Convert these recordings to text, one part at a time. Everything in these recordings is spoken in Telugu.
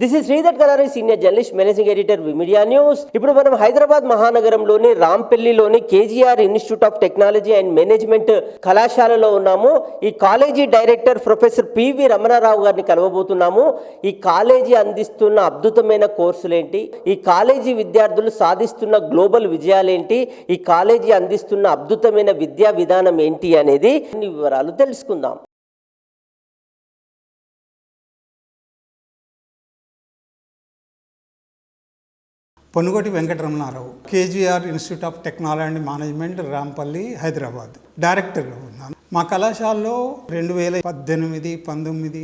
This is Sridhar Kalari senior journalist managing editor media news ఇప్పుడు మనం హైదరాబాద్ మహానగరంలోని రాంపల్లిలోని KGR institute of technology and management కళాశాలలో ఉన్నాము. ఈ college director professor P V Ramana Rao గారిని కలవబోతున్నాము. ఈ కాలేజీ అందిస్తున్న అద్భుతమైన కోర్సులేంటి? ఈ కాలేజీ విద్యార్థులు సాధిస్తున్న గ్లోబల్ విజయాలేంటి? ఈ కాలేజీ అందిస్తున్న అద్భుతమైన విద్యా విధానం ఏంటి అనేది కొన్ని వివరాలు తెలుసుకుందాం. Ponugoti Venkataramana Rao KGR institute of technology and management Rampalli Hyderabad. డైరెక్టర్గా ఉన్నాను మా కళాశాలలో రెండు వేల పద్దెనిమిది పంతొమ్మిది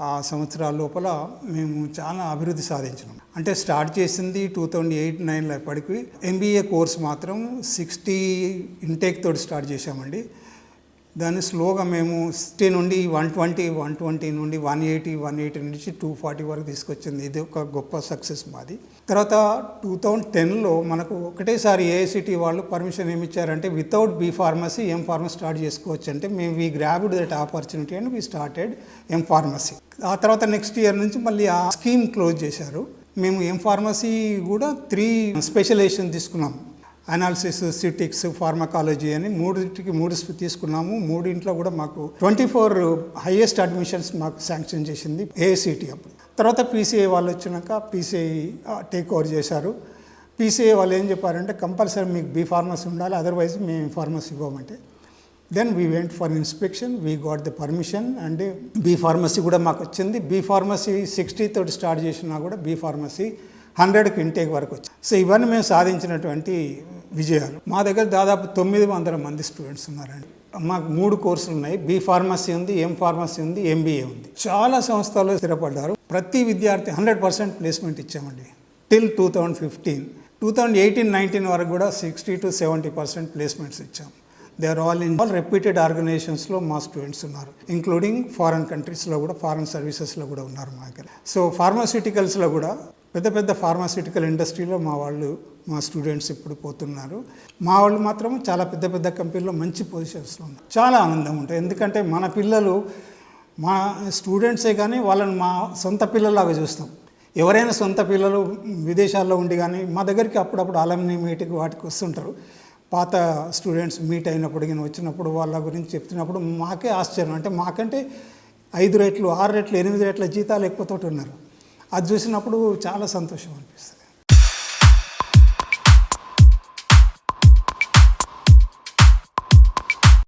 ఆ సంవత్సరాల లోపల మేము చాలా అభివృద్ధి సాధించినాం. అంటే స్టార్ట్ చేసింది టూ థౌజండ్ ఎయిట్ నైన్లో ఎప్పటికీ ఎంబీఏ కోర్స్ మాత్రం సిక్స్టీ ఇంటేక్ తోటి స్టార్ట్ చేశామండి. దాన్ని స్లోగా మేము సిక్స్టీ నుండి వన్ ట్వంటీ వన్ ట్వంటీ నుండి వన్ ఎయిటీ వన్ ఎయిటీ నుంచి టూ ఫార్టీ వరకు తీసుకొచ్చింది. ఇది ఒక గొప్ప సక్సెస్ మాది. తర్వాత టూ థౌజండ్ టెన్లో మనకు ఒకటేసారి ఏఐసిటీ వాళ్ళు పర్మిషన్ ఏమి ఇచ్చారంటే without B pharmacy M pharmacy start చేసుకోవచ్చు అంటే మేము we grabbed that opportunity and we started M pharmacy ఆ తర్వాత నెక్స్ట్ ఇయర్ నుంచి మళ్ళీ ఆ స్కీమ్ క్లోజ్ చేశారు. మేము ఎం ఫార్మసీ కూడా త్రీ స్పెషలైజేషన్ తీసుకున్నాం. అనాలిసిస్ సిటిక్స్ ఫార్మకాలజీ అని మూడింటికి మూడు తీసుకున్నాము. మూడింట్లో కూడా మాకు ట్వంటీ ఫోర్ హైయెస్ట్ అడ్మిషన్స్ మాకు శాంక్షన్ చేసింది ఏఐసిటి అప్పుడు. తర్వాత పీసీఐ వాళ్ళు వచ్చినాక పీసీఐ టేక్ ఓవర్ చేశారు. పీసీఐ వాళ్ళు ఏం చెప్పారంటే కంపల్సరీ మీకు బీ ఫార్మసీ ఉండాలి అదర్వైజ్ మేము ఫార్మసీ ఇవ్వమంటే. Then we went for inspection we got the permission and B pharmacy కూడా మాకు వచ్చింది. బీ ఫార్మసీ సిక్స్టీ తోటి స్టార్ట్ చేసినా కూడా బీ ఫార్మసీ హండ్రెడ్కి ఇంటేక్ వరకు వచ్చింది సో ఇవన్నీ మేము సాధించినటువంటి విజయాలు. మా దగ్గర దాదాపు తొమ్మిది వందల మంది స్టూడెంట్స్ ఉన్నారండి. మాకు మూడు కోర్సులు ఉన్నాయి. బీ ఫార్మసీ ఉంది ఎం ఫార్మసీ ఉంది ఎంబీఏ ఉంది. చాలా సంస్థల్లో స్థిరపడ్డారు. ప్రతి విద్యార్థి హండ్రెడ్ పర్సెంట్ ప్లేస్మెంట్ ఇచ్చామండి. Till two thousand fifteen two thousand eighteen nineteen వరకు కూడా sixty to seventy percent placements ఇచ్చాం. They are all in all reputed ఆర్గనైజేషన్స్లో మా స్టూడెంట్స్ ఉన్నారు. ఇంక్లూడింగ్ ఫారెన్ కంట్రీస్లో కూడా ఫారెన్ సర్వీసెస్లో కూడా ఉన్నారు మా దగ్గర. సో ఫార్మాస్యూటికల్స్లో కూడా పెద్ద పెద్ద ఫార్మాస్యూటికల్ ఇండస్ట్రీలో మా వాళ్ళు మా స్టూడెంట్స్ ఇప్పుడు పోతున్నారు. మా వాళ్ళు మాత్రం చాలా పెద్ద పెద్ద కంపెనీలో మంచి పొజిషన్స్లో ఉన్నారు. చాలా ఆనందం ఉంటుంది. ఎందుకంటే మన పిల్లలు మా స్టూడెంట్సే కానీ వాళ్ళని మా సొంత పిల్లలాగా చూస్తాం. ఎవరైనా సొంత పిల్లలు విదేశాల్లో ఉండి కానీ మా దగ్గరికి అప్పుడప్పుడు అలమ్ని మీటింగ్ వాటికి వస్తుంటారు. పాత స్టూడెంట్స్ మీట్ అయినప్పుడు కానీ వచ్చినప్పుడు వాళ్ళ గురించి చెప్తున్నప్పుడు మాకే ఆశ్చర్యం. అంటే మాకంటే ఐదు రెట్లు ఆరు రెట్లు ఎనిమిది రెట్ల జీతాలు ఎక్కువతోటి ఉన్నారు. అది చూసినప్పుడు చాలా సంతోషం అనిపిస్తుంది.